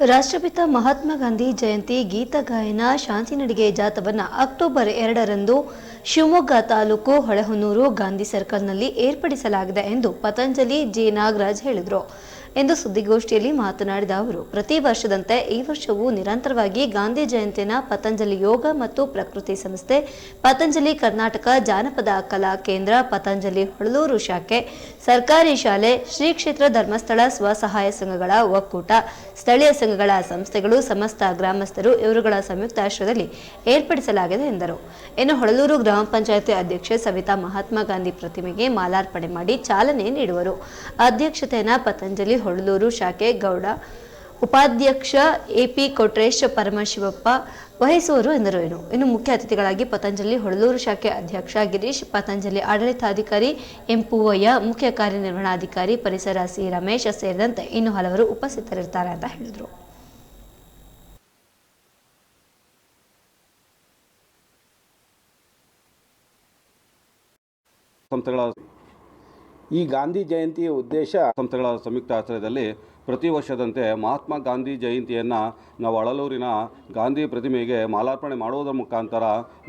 ರಾಷ್ಟ್ರಪಿತ ಮಹಾತ್ಮ ಗಾಂಧಿ ಜಯಂತಿ ಗೀತ ಗಾಯನ ಶಾಂತಿ ನಡಿಗೆ ಜಾಥವನ್ನು ಅಕ್ಟೋಬರ್ ಎರಡರಂದು ಶಿವಮೊಗ್ಗ ತಾಲೂಕು ಹೊಳೆಹೊನ್ನೂರು ಗಾಂಧಿ ಸರ್ಕಲ್ನಲ್ಲಿ ಏರ್ಪಡಿಸಲಾಗಿದೆ ಎಂದು ಪತಂಜಲಿ ಜಿ ನಾಗರಾಜ್ ಹೇಳಿದರು. ಎಂದು ಸುದ್ದಿಗೋಷ್ಠಿಯಲ್ಲಿ ಮಾತನಾಡಿದ ಅವರು, ಪ್ರತಿ ವರ್ಷದಂತೆ ಈ ವರ್ಷವೂ ನಿರಂತರವಾಗಿ ಗಾಂಧಿ ಜಯಂತಿಯನ್ನು ಪತಂಜಲಿ ಯೋಗ ಮತ್ತು ಪ್ರಕೃತಿ ಸಂಸ್ಥೆ, ಪತಂಜಲಿ ಕರ್ನಾಟಕ ಜಾನಪದ ಕಲಾ ಕೇಂದ್ರ, ಪತಂಜಲಿ ಹೊಳಲೂರು ಶಾಖೆ, ಸರ್ಕಾರಿ ಶಾಲೆ ಶ್ರೀ ಕ್ಷೇತ್ರ ಧರ್ಮಸ್ಥಳ ಸ್ವಸಹಾಯ ಸಂಘಗಳ ಒಕ್ಕೂಟ, ಸ್ಥಳೀಯ ಸಂಘಗಳ ಸಂಸ್ಥೆಗಳು, ಸಮಸ್ತ ಗ್ರಾಮಸ್ಥರು ಇವರುಗಳ ಸಂಯುಕ್ತಾಶ್ರಯದಲ್ಲಿ ಏರ್ಪಡಿಸಲಾಗಿದೆ ಎಂದರು. ಇನ್ನು ಹೊಳಲೂರು ಗ್ರಾಮ ಪಂಚಾಯತಿ ಅಧ್ಯಕ್ಷೆ ಸವಿತಾ ಮಹಾತ್ಮ ಗಾಂಧಿ ಪ್ರತಿಮೆಗೆ ಮಾಲಾರ್ಪಣೆ ಮಾಡಿ ಚಾಲನೆ ನೀಡುವರು. ಅಧ್ಯಕ್ಷತೆಯನ್ನ ಪತಂಜಲಿ ಹೊಳಲೂರು ಶಾಖೆ ಗೌಡ, ಉಪಾಧ್ಯಕ್ಷ ಎಪಿ ಕೊಟ್ರೇಶ್ ಪರಮಶಿವಪ್ಪ ವಹಿಸುವರು ಎಂದರು. ಏನು ಇನ್ನು ಮುಖ್ಯ ಅತಿಥಿಗಳಾಗಿ ಪತಂಜಲಿ ಹೊಳಲೂರು ಶಾಖೆ ಅಧ್ಯಕ್ಷ ಗಿರೀಶ್, ಪತಂಜಲಿ ಆಡಳಿತಾಧಿಕಾರಿ ಎಂ ಪೂವಯ್ಯ, ಮುಖ್ಯ ಕಾರ್ಯನಿರ್ವಹಣಾಧಿಕಾರಿ ಪರಿಸರ ಸಿ ರಮೇಶ್ ಸೇರಿದಂತೆ ಇನ್ನು ಹಲವರು ಉಪಸ್ಥಿತರಿರ್ತಾರೆ ಅಂತ ಹೇಳಿದರು. ಈ ಗಾಂಧಿ ಜಯಂತಿಯ ಉದ್ದೇಶ ಸಂಸ್ಥೆಗಳ ಸಂಯುಕ್ತ ಆಶ್ರಯದಲ್ಲಿ ಪ್ರತಿ ವರ್ಷದಂತೆ ಮಹಾತ್ಮ ಗಾಂಧಿ ಜಯಂತಿಯನ್ನು ನಾವು ಅಳಲೂರಿನ ಗಾಂಧಿ ಪ್ರತಿಮೆಗೆ ಮಾಲಾರ್ಪಣೆ ಮಾಡುವುದರ ಮುಖಾಂತರ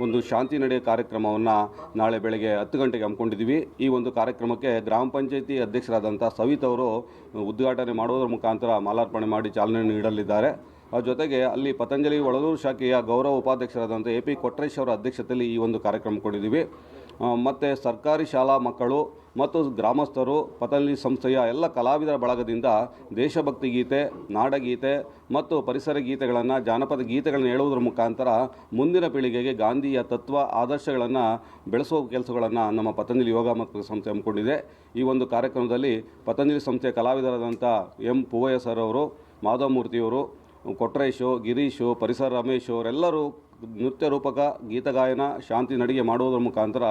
ಒಂದು ಶಾಂತಿ ನಡೆಯ ಕಾರ್ಯಕ್ರಮವನ್ನು ನಾಳೆ ಬೆಳಗ್ಗೆ ಹತ್ತು ಗಂಟೆಗೆ ಹಮ್ಮಿಕೊಂಡಿದ್ದೀವಿ. ಈ ಒಂದು ಕಾರ್ಯಕ್ರಮಕ್ಕೆ ಗ್ರಾಮ ಪಂಚಾಯಿತಿ ಅಧ್ಯಕ್ಷರಾದಂಥ ಸವಿತ್ ಅವರು ಉದ್ಘಾಟನೆ ಮಾಡುವುದರ ಮುಖಾಂತರ ಮಾಲಾರ್ಪಣೆ ಮಾಡಿ ಚಾಲನೆ ನೀಡಲಿದ್ದಾರೆ. ಜೊತೆಗೆ ಅಲ್ಲಿ ಪತಂಜಲಿ ಒಳಲೂರು ಶಾಖೆಯ ಗೌರವ ಉಪಾಧ್ಯಕ್ಷರಾದಂಥ ಎ ಪಿ ಕೊಟ್ರೇಶ್ ಅವರ ಅಧ್ಯಕ್ಷತೆಯಲ್ಲಿ ಈ ಒಂದು ಕಾರ್ಯಕ್ರಮ ಕೊಂಡಿದ್ದೀವಿ ಮತ್ತು ಸರ್ಕಾರಿ ಶಾಲಾ ಮಕ್ಕಳು ಮತ್ತು ಗ್ರಾಮಸ್ಥರು, ಪತಂಜಲಿ ಸಂಸ್ಥೆಯ ಎಲ್ಲ ಕಲಾವಿದರ ಬಳಗದಿಂದ ದೇಶಭಕ್ತಿ ಗೀತೆ, ನಾಡಗೀತೆ ಮತ್ತು ಪರಿಸರ ಗೀತೆಗಳನ್ನು, ಜಾನಪದ ಗೀತೆಗಳನ್ನು ಹೇಳುವುದರ ಮುಖಾಂತರ ಮುಂದಿನ ಪೀಳಿಗೆಗೆ ಗಾಂಧಿಯ ತತ್ವ, ಆದರ್ಶಗಳನ್ನು ಬೆಳೆಸುವ ಕೆಲಸಗಳನ್ನು ನಮ್ಮ ಪತಂಜಲಿ ಯೋಗ ಮತ್ತು ಸಂಸ್ಥೆ ಹಮ್ಮಿಕೊಂಡಿದೆ. ಈ ಒಂದು ಕಾರ್ಯಕ್ರಮದಲ್ಲಿ ಪತಂಜಲಿ ಸಂಸ್ಥೆಯ ಕಲಾವಿದರಾದಂಥ ಎಂ ಪೂವಯ್ಯ ಸರ್ ಅವರು, ಮಾಧವಮೂರ್ತಿಯವರು, ಕೊಟ್ರೇಶು, ಗಿರೀಶು, ಪರಿಸರ ರಮೇಶ್ ಅವರೆಲ್ಲರೂ ನೃತ್ಯ ರೂಪಕ ಗೀತಗಾಯನ, ಶಾಂತಿ ನಡಿಗೆ ಮಾಡುವುದರ ಮುಖಾಂತರ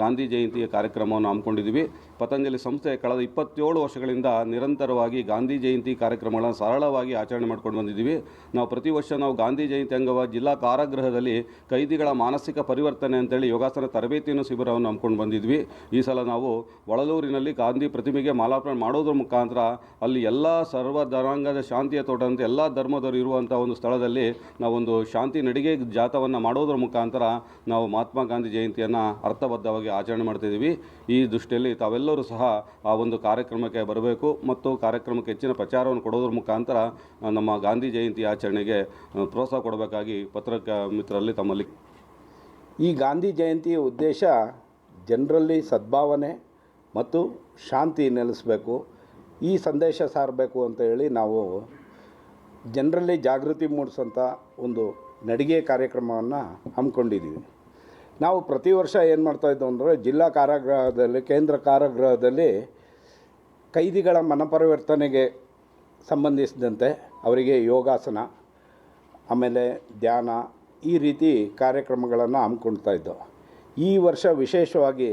ಗಾಂಧಿ ಜಯಂತಿಯ ಕಾರ್ಯಕ್ರಮವನ್ನು ಹಮ್ಮಿಕೊಂಡಿದ್ದೀವಿ. ಪತಂಜಲಿ ಸಂಸ್ಥೆ ಕಳೆದ ಇಪ್ಪತ್ತೇಳು ವರ್ಷಗಳಿಂದ ನಿರಂತರವಾಗಿ ಗಾಂಧಿ ಜಯಂತಿ ಕಾರ್ಯಕ್ರಮಗಳನ್ನು ಸರಳವಾಗಿ ಆಚರಣೆ ಮಾಡ್ಕೊಂಡು ಬಂದಿದ್ದೀವಿ. ನಾವು ಪ್ರತಿ ವರ್ಷ ನಾವು ಗಾಂಧಿ ಜಯಂತಿ ಅಂಗವಾಗಿ ಜಿಲ್ಲಾ ಕಾರಾಗೃಹದಲ್ಲಿ ಕೈದಿಗಳ ಮಾನಸಿಕ ಪರಿವರ್ತನೆ ಅಂತೇಳಿ ಯೋಗಾಸನ ತರಬೇತಿಯನ್ನು ಶಿಬಿರವನ್ನು ಹಮ್ಮಿಕೊಂಡು ಬಂದಿದ್ವಿ ಈ ಸಲ ನಾವು ಒಳಲೂರಿನಲ್ಲಿ ಗಾಂಧಿ ಪ್ರತಿಮೆಗೆ ಮಾಲಾರ್ಪಣೆ ಮಾಡೋದ್ರ ಮುಖಾಂತರ ಅಲ್ಲಿ ಎಲ್ಲ ಸರ್ವ ಜನಾಂಗದ ಶಾಂತಿಯ ಅಂತ, ಎಲ್ಲ ಧರ್ಮದವರು ಇರುವಂಥ ಒಂದು ಸ್ಥಳದಲ್ಲಿ ನಾವೊಂದು ಶಾಂತಿ ನಡಿಗೆ ಜಾಥವನ್ನು ಮಾಡೋದ್ರ ಮುಖಾಂತರ ನಾವು ಮಹಾತ್ಮ ಗಾಂಧಿ ಜಯಂತಿಯನ್ನು ಅರ್ಥಬದ್ಧವಾಗಿ ಆಚರಣೆ ಮಾಡ್ತಿದ್ದೀವಿ. ಈ ದೃಷ್ಟಿಯಲ್ಲಿ ತಾವೆಲ್ಲರೂ ಸಹ ಆ ಒಂದು ಕಾರ್ಯಕ್ರಮಕ್ಕೆ ಬರಬೇಕು ಮತ್ತು ಕಾರ್ಯಕ್ರಮಕ್ಕೆ ಹೆಚ್ಚಿನ ಪ್ರಚಾರವನ್ನು ಕೊಡೋದ್ರ ಮುಖಾಂತರ ನಮ್ಮ ಗಾಂಧಿ ಜಯಂತಿ ಆಚರಣೆಗೆ ಪ್ರೋತ್ಸಾಹ ಕೊಡಬೇಕಾಗಿ ಪತ್ರಕ ಮಿತ್ರರಲ್ಲಿ ತಮ್ಮಲ್ಲಿ. ಈ ಗಾಂಧಿ ಜಯಂತಿಯ ಉದ್ದೇಶ ಜನರಲ್ಲಿ ಸದ್ಭಾವನೆ ಮತ್ತು ಶಾಂತಿ ನೆಲೆಸಬೇಕು. ಈ ಸಂದೇಶ ಸಾರಬೇಕು ಅಂತ ಹೇಳಿ ನಾವು ಜನರಲ್ಲಿ ಜಾಗೃತಿ ಮೂಡಿಸೋಂಥ ಒಂದು ನಡಿಗೆ ಕಾರ್ಯಕ್ರಮವನ್ನು ಹಮ್ಮಿಕೊಂಡಿದ್ದೀವಿ. ನಾವು ಪ್ರತಿ ವರ್ಷ ಏನು ಮಾಡ್ತಾಯಿದ್ದೆವು ಅಂದರೆ ಜಿಲ್ಲಾ ಕಾರಾಗೃಹದಲ್ಲಿ, ಕೇಂದ್ರ ಕಾರಾಗೃಹದಲ್ಲಿ ಕೈದಿಗಳ ಮನಪರಿವರ್ತನೆಗೆ ಸಂಬಂಧಿಸಿದಂತೆ ಅವರಿಗೆ ಯೋಗಾಸನ, ಆಮೇಲೆ ಧ್ಯಾನ ಈ ರೀತಿ ಕಾರ್ಯಕ್ರಮಗಳನ್ನು ಹಮ್ಮಿಕೊಳ್ತಾ ಇದ್ದೋ. ಈ ವರ್ಷ ವಿಶೇಷವಾಗಿ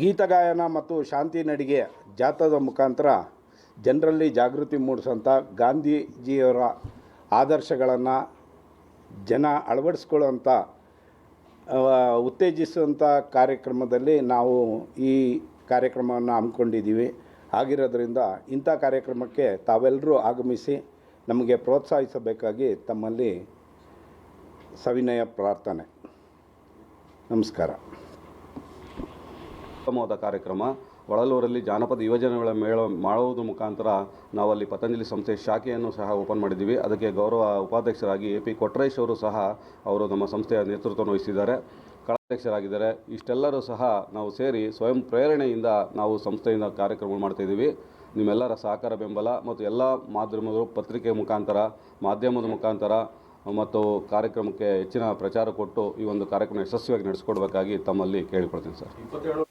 ಗೀತಗಾಯನ ಮತ್ತು ಶಾಂತಿ ನಡಿಗೆ ಜಾಥಾದ ಮುಖಾಂತರ ಜನರಲ್ಲಿ ಜಾಗೃತಿ ಮೂಡಿಸೋಂಥ ಗಾಂಧೀಜಿಯವರ ಆದರ್ಶಗಳನ್ನು ಜನ ಅಳವಡಿಸ್ಕೊಳ್ಳೋಂಥ ಆ, ಉತ್ತೇಜಿಸುವಂಥ ಕಾರ್ಯಕ್ರಮದಲ್ಲಿ ನಾವು ಈ ಕಾರ್ಯಕ್ರಮವನ್ನು ಹಮ್ಮಿಕೊಂಡಿದ್ದೀವಿ. ಆಗಿರೋದ್ರಿಂದ ಇಂಥ ಕಾರ್ಯಕ್ರಮಕ್ಕೆ ತಾವೆಲ್ಲರೂ ಆಗಮಿಸಿ ನಮಗೆ ಪ್ರೋತ್ಸಾಹಿಸಬೇಕಾಗಿ ತಮ್ಮಲ್ಲಿ ಸವಿನಯ ಪ್ರಾರ್ಥನೆ. ನಮಸ್ಕಾರ. ಉತ್ತಮವಾದ ಕಾರ್ಯಕ್ರಮ. ಒಳಲೂರಲ್ಲಿ ಜಾನಪದ ಯುವಜನಗಳ ಮೇಳ ಮಾಡುವುದರ ಮುಖಾಂತರ ನಾವಲ್ಲಿ ಪತಂಜಲಿ ಸಂಸ್ಥೆ ಶಾಖೆಯನ್ನು ಸಹ ಓಪನ್ ಮಾಡಿದ್ದೀವಿ. ಅದಕ್ಕೆ ಗೌರವ ಉಪಾಧ್ಯಕ್ಷರಾಗಿ ಎ ಪಿ ಕೊಟ್ರೇಶ್ ಅವರು ಸಹ ಅವರು ನಮ್ಮ ಸಂಸ್ಥೆಯ ನೇತೃತ್ವವನ್ನು ವಹಿಸಿದ್ದಾರೆ. ಕಳಾಧ್ಯಕ್ಷರಾಗಿದ್ದಾರೆ ಇಷ್ಟೆಲ್ಲರೂ ಸಹ ನಾವು ಸೇರಿ ಸ್ವಯಂ ಪ್ರೇರಣೆಯಿಂದ ನಾವು ಸಂಸ್ಥೆಯಿಂದ ಕಾರ್ಯಕ್ರಮ ಮಾಡ್ತಾಯಿದ್ದೀವಿ ನಿಮ್ಮೆಲ್ಲರ ಸಹಕಾರ ಬೆಂಬಲ ಮತ್ತು ಎಲ್ಲ ಮಾಧ್ಯಮಗಳು ಪತ್ರಿಕೆ ಮುಖಾಂತರ, ಮಾಧ್ಯಮದ ಮುಖಾಂತರ ಮತ್ತು ಕಾರ್ಯಕ್ರಮಕ್ಕೆ ಹೆಚ್ಚಿನ ಪ್ರಚಾರ ಕೊಟ್ಟು ಈ ಒಂದು ಕಾರ್ಯಕ್ರಮ ಯಶಸ್ವಿಯಾಗಿ ನಡೆಸಿಕೊಡ್ಬೇಕಾಗಿ ತಮ್ಮಲ್ಲಿ ಕೇಳಿಕೊಳ್ತೀನಿ ಸರ್.